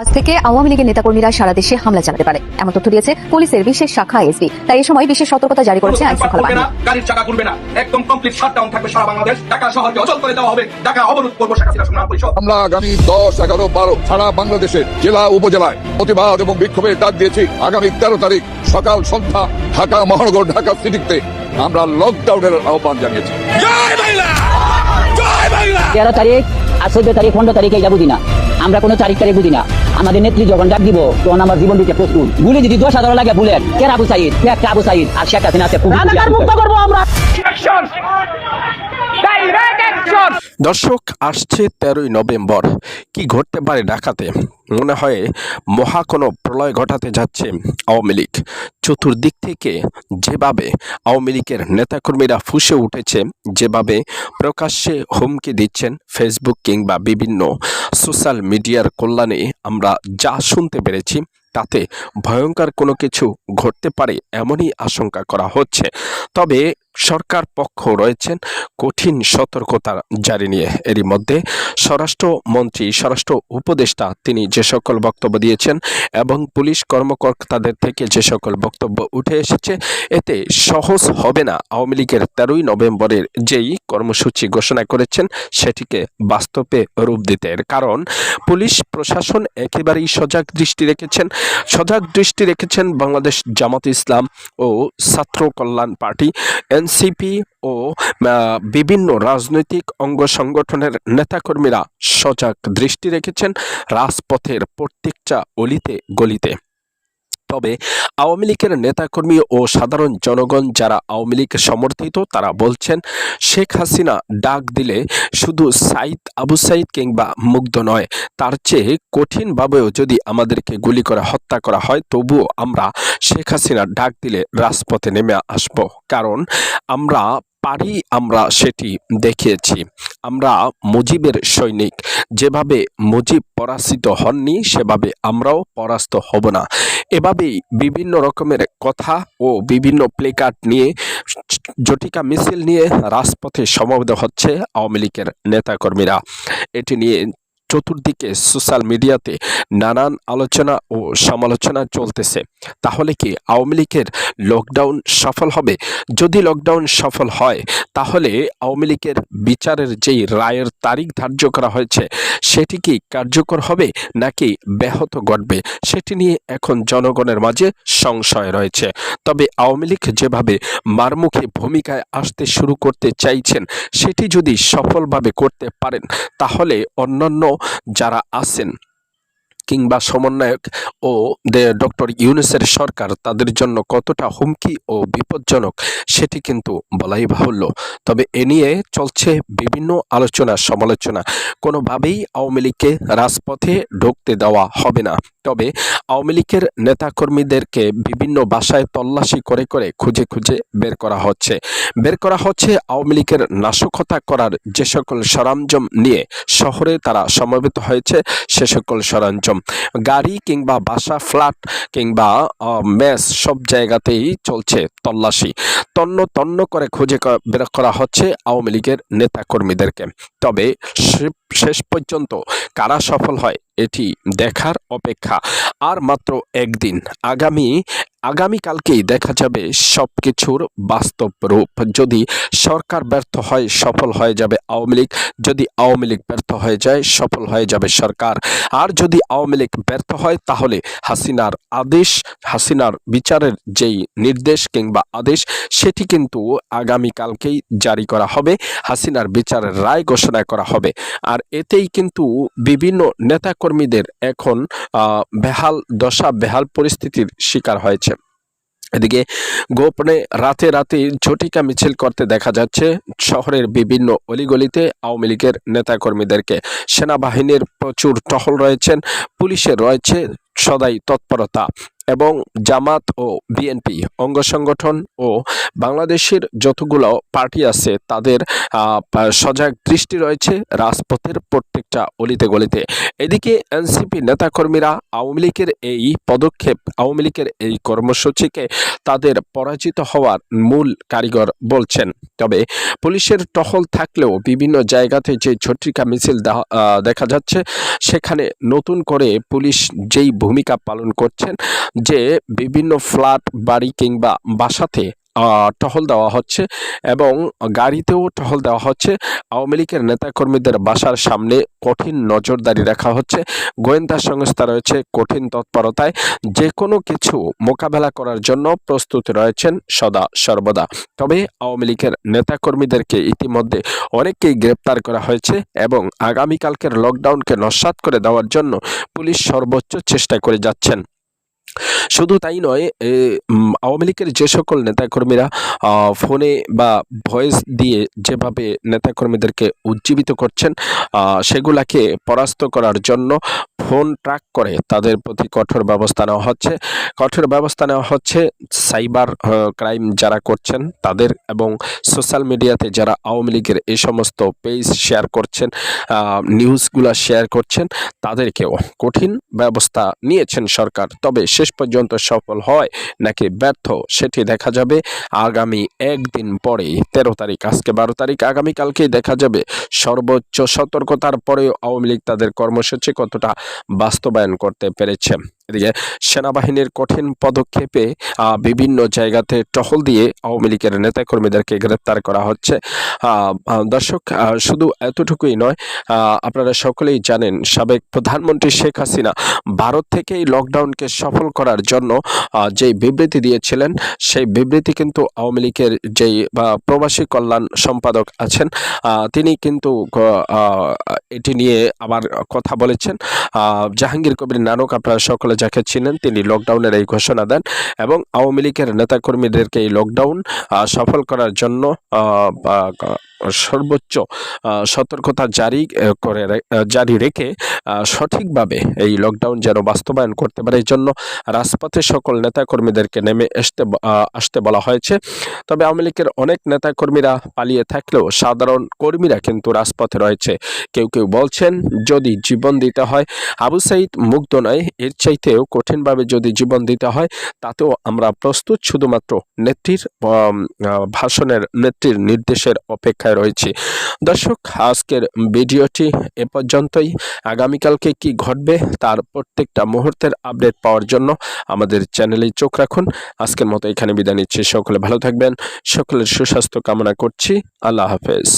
আজ থেকে আওয়ামী লীগের নেতাকর্মীরা সারা দেশে হামলা চালাতে পারে। এমন তথ্য দিয়েছে পুলিশের বিশেষ শাখা এসপি তাই এ সময় বিশেষ সতর্কতা জারি করেছে আইন শৃঙ্খলা বাহিনী। গাড়ির চাকা ঘুরবে না। একদম কমপ্লিট শাটডাউন থাকবে সারা বাংলাদেশ। ঢাকা শহরকে অচল করে দেওয়া হবে। ঢাকা অবরোধ করব শেখ হাসিনা সংগ্রাম পরিষদ। আমরা আগামী দশ এগারো বারো সারা বাংলাদেশের জেলা উপজেলায় প্রতিবাদ এবং বিক্ষোভের ডাক দিয়েছি। আগামী তেরো তারিখ সকাল সন্ধ্যা ঢাকা মহানগর ঢাকা সিটিতে আমরা লকডাউনের আহ্বান জানিয়েছি। তেরো তারিখ আর চোদ্দ তারিখ পনেরো তারিখ এইটা বুঝি না আমরা কোনো তারিখ তারিখ বুঝি না আমাদের নেত্রী যখন ডাক দিব তখন আমার জীবন দিতে প্রস্তুত। গুলি যদি দশ হাজার লাগে বুলেট কে আবু সাইদ? কে একটা আবু সাইদ? আর শেখ হাসিনা আছে মুক্ত করব আমরা। দর্শক, আসছে তেরোই নভেম্বর। কি ঘটতে পারে ঢাকাতে? মনে হয় মহা কোনো প্রলয় ঘটাতে যাচ্ছে আওয়ামী লীগ। চতুর্দিক থেকে যেভাবে আওয়ামী লীগের নেতাকর্মীরা ফুসে উঠেছে, যেভাবে প্রকাশ্যে হুমকি দিচ্ছেন ফেসবুক কিংবা বিভিন্ন সোশ্যাল মিডিয়ার কল্যাণে আমরা যা শুনতে পেরেছি তাতে ভয়ঙ্কর কোনো কিছু ঘটতে পারে এমনই আশঙ্কা করা হচ্ছে। তবে সরকার পক্ষ রয়েছেন কঠিন সতর্কতা জারি নিয়ে। এরই মধ্যে স্বরাষ্ট্রমন্ত্রী, স্বরাষ্ট্র উপদেষ্টা তিনি যে সকল বক্তব্য দিয়েছেন এবং পুলিশ কর্মকর্তাদের থেকে যে সকল বক্তব্য উঠে এসেছে, এতে সহজ হবে না। আওয়ামী লীগের তেরোই নভেম্বরের যেই কর্মসূচি ঘোষণা করেছেন, সেটিকে বাস্তবে রূপ দিতে। কারণ, পুলিশ প্রশাসন একেবারেই সজাগ দৃষ্টি রেখেছেন সজাগ দৃষ্টি রেখেছেন বাংলাদেশ জামাত ইসলাম ও ছাত্র কল্যাণ পার্টি, এনসিপি ও বিভিন্ন রাজনৈতিক অঙ্গ সংগঠনের নেতাকর্মীরা সজাগ দৃষ্টি রেখেছেন রাজপথের প্রত্যেকটা অলিতে গলিতে। তবে আওয়ামী লীগের নেতাকর্মী ও সাধারণ জনগণ যারা আওয়ামী লীগ সমর্থিত, তারা বলছেন, শেখ হাসিনা ডাক দিলে শুধু সাইদ আবু সাইদ কিংবা মুগ্ধ নয়, তার চেয়ে কঠিনভাবেও যদি আমাদেরকে গুলি করে হত্যা করা হয়, তবুও আমরা শেখ হাসিনা ডাক দিলে রাজপথে নেমে আসব। কারণ আমরা পারি আমরা সেটি দেখিয়েছি। আমরা মুজিবের সৈনিক। যেভাবে মুজিব পরাজিত হননি, সেভাবে আমরাও পরাস্ত হব না। এভাবেই বিভিন্ন রকমের কথা ও বিভিন্ন প্লেকার্ড নিয়ে, জটিকা মিছিল নিয়ে রাজপথে সমবেত হচ্ছে আওয়ামী লীগের নেতাকর্মীরা। এটি নিয়ে চতুর্দিকে সোশ্যাল মিডিয়াতে নানান আলোচনা ও সমালোচনা চলতেছে। তাহলে কি আওয়ামী লীগের লকডাউন সফল হবে? যদি লকডাউন সফল হয়, তাহলে আওয়ামী লীগের বিচারের যেই রায়ের তারিখ ধার্য করা হয়েছে, সেটি কি কার্যকর হবে নাকি ব্যাহত ঘটবে? সেটি নিয়ে এখন জনগণের মাঝে সংশয় রয়েছে। তবে আওয়ামী লীগ যেভাবে মারমুখী ভূমিকায় আসতে শুরু করতে চাইছেন, সেটি যদি সফলভাবে করতে পারেন, তাহলে অন্যান্য যারা আছেন। কিংবা সমন্বয়ক ও ডক্টর ইউনুসের সরকার তাদের জন্য কতটা হুমকি ও বিপজ্জনক সেটি কিন্তু বলাই বাহুল্য। তবে এ নিয়ে চলছে বিভিন্ন আলোচনা, সমালোচনা। কোনোভাবেই আওয়ামী লীগকে রাজপথে ঢুকতে দেওয়া হবে না। তবে আওয়ামী লীগের নেতাকর্মীদেরকে বিভিন্ন বাসায় তল্লাশি করে করে খুঁজে খুঁজে বের করা হচ্ছে। বের করা হচ্ছে আওয়ামী লীগের নাশকতা করার যে সকল সরঞ্জাম নিয়ে শহরে তারা সমবেত হয়েছে, সে সকল সরঞ্জাম গাড়ি কিংবা বাসা, ফ্ল্যাট কিংবা মেস সব জায়গাতেই চলছে তল্লাশি। তন্ন তন্ন করে খুঁজে বের করা হচ্ছে আওয়ামী লীগের নেতাকর্মীদেরকে। তবে শেষ পর্যন্ত কারা সফল হয়, এটি দেখার অপেক্ষা। আর মাত্র একদিন, আগামী আগামীকালকেই দেখা যাবে সব কিছুর বাস্তব রূপ। যদি সরকার ব্যর্থ হয়, সফল হয়ে যাবে আওয়ামী লীগ। যদি আওয়ামী লীগ ব্যর্থ হয়ে যায়, সফল হয়ে যাবে সরকার। আর যদি আওয়ামী লীগ ব্যর্থ হয়, তাহলে হাসিনার আদেশ, হাসিনার বিচারের যেই নির্দেশ কিংবা আদেশ, সেটি কিন্তু আগামীকালকেই জারি করা হবে। হাসিনার বিচারের রায় ঘোষণা করা হবে। আর এতেই কিন্তু বিভিন্ন নেতাকর্মীদের এখন বেহাল দশা, বেহাল পরিস্থিতির শিকার হয়েছে। এদিকে গোপনে রাতে রাতে ঝটিকা মিছিল করতে দেখা যাচ্ছে। শহরের বিভিন্ন অলিগলিতে আওয়ামী লীগের নেতাকর্মীদেরকে সেনাবাহিনীর প্রচুর টহল রয়েছেন পুলিশের রয়েছে সদাই তৎপরতা। এবং জামাত ও বিএনপি, অঙ্গ সংগঠন ও বাংলাদেশের যতগুলো পার্টি আছে, তাদের সজাগ দৃষ্টি রয়েছে রাজপথের প্রত্যেকটা অলিতে গলিতে। এদিকে এনসিপি নেতাকর্মীরা আওয়ামী লীগের এই পদক্ষেপ, আওয়ামী লীগের এই কর্মসূচিকে তাদের পরাজিত হওয়ার মূল কারিগর বলছেন। তবে পুলিশের টহল থাকলেও বিভিন্ন জায়গাতে যে ঝটিকা মিছিল দেখা যাচ্ছে, সেখানে নতুন করে পুলিশ যেই ভূমিকা পালন করছেন যে বিভিন্ন ফ্ল্যাট, বাড়ি কিংবা বাসাতে টহল দেওয়া হচ্ছে এবং গাড়িতেও টহল দেওয়া হচ্ছে। আওয়ামী লীগের নেতাকর্মীদের বাসার সামনে কঠিন নজরদারি রাখা হচ্ছে। গোয়েন্দা সংস্থা রয়েছে কঠিন তৎপরতায়। যে কোনো কিছু মোকাবেলা করার জন্য প্রস্তুত রয়েছেন সদা সর্বদা। তবে আওয়ামী লীগের নেতাকর্মীদেরকে ইতিমধ্যে অনেককেই গ্রেপ্তার করা হয়েছে এবং আগামীকালকের লকডাউনকে নস্যাৎ করে দেওয়ার জন্য পুলিশ সর্বোচ্চ চেষ্টা করে যাচ্ছেন। শুধু তাই নয় আওয়ামী লীগের যে সকল নেতাকর্মীরা ফোনে বা ভয়েস দিয়ে যেভাবে নেতাকর্মীদেরকে উজ্জীবিত করছেন সেগুলাকে পরাস্ত করার জন্য ফোন ট্র্যাক করে তাদের প্রতি কঠোর ব্যবস্থা নেওয়া হচ্ছে। কঠোর ব্যবস্থা নেওয়া হচ্ছে সাইবার ক্রাইম যারা করছেন তাদের এবং সোশ্যাল মিডিয়াতে যারা আওয়ামী লীগের এই সমস্ত পেজ শেয়ার করছেন নিউজগুলো শেয়ার করছেন, তাদেরকেও কঠিন ব্যবস্থা নিয়েছেন সরকার। তবে শেষ পর্যন্ত সফল হয় নাকি ব্যর্থ সেটি দেখা যাবে আগামী একদিন পরে তেরো তারিখ, আজকে বারো তারিখ, আগামীকালকেই দেখা যাবে সর্বোচ্চ সতর্কতার পরেও আওয়ামী লীগ তাদের কর্মসূচি কতটা বাস্তবায়ন করতে পেরেছে। এদিকে সেনাবাহিনীর কঠিন পদক্ষেপে বিভিন্ন জায়গাতে টহল দিয়ে আওয়ামী লীগের নেতাকর্মীদেরকে গ্রেপ্তার করা হচ্ছে। দর্শক শুধু এতটুকুই নয় আপনারা সকলেই জানেন, সাবেক প্রধানমন্ত্রী শেখ হাসিনা ভারত থেকে এই লকডাউনকে সফল করার জন্য যেই বিবৃতি দিয়েছিলেন, সেই বিবৃতি কিন্তু আওয়ামী লীগের যেই প্রবাসী কল্যাণ সম্পাদক আছেন তিনি কিন্তু এটি নিয়ে আবার কথা বলেছেন। জাহাঙ্গীর কবির নানক, আপনারা সকলে যাকে চিনেন তিনি লকডাউনের এই ঘোষণা দেন এবং আওয়ামী লীগের নেতাকর্মীদেরকে এই লকডাউন সফল করার জন্য সর্বোচ্চ সতর্কতা জারি করে জারি রেখে সঠিকভাবে এই লকডাউন যেন বাস্তবায়ন করতে পারে, এই জন্য রাজপথে সকল নেতাকর্মীদেরকে নেমে আসতে আসতে বলা হয়েছে। তবে আওয়ামী লীগের অনেক নেতাকর্মীরা পালিয়ে থাকলেও সাধারণ কর্মীরা কিন্তু রাজপথে রয়েছে। কেউ কেউ বলছেন, যদি জীবন দিতে হয়, আবু সাইদ মুগ্ধ নয়, এর চাইতেও কঠিনভাবে যদি জীবন দিতে হয়, তাতেও আমরা প্রস্তুত শুধুমাত্র নেত্রীর ভাষণের, নেত্রীর নির্দেশের অপেক্ষায় রয়েছি। দর্শক, আজকের ভিডিওটি এ পর্যন্তই। আগামীকালকে কি ঘটবে তার প্রত্যেকটা মুহূর্তের আপডেট পাওয়ার জন্য আমাদের চ্যানেলে চোখ রাখুন। আজকের মতো এখানে বিদায় নিচ্ছি। সকলে ভালো থাকবেন। সকলের সুস্বাস্থ্য কামনা করছি। আল্লাহ হাফেজ।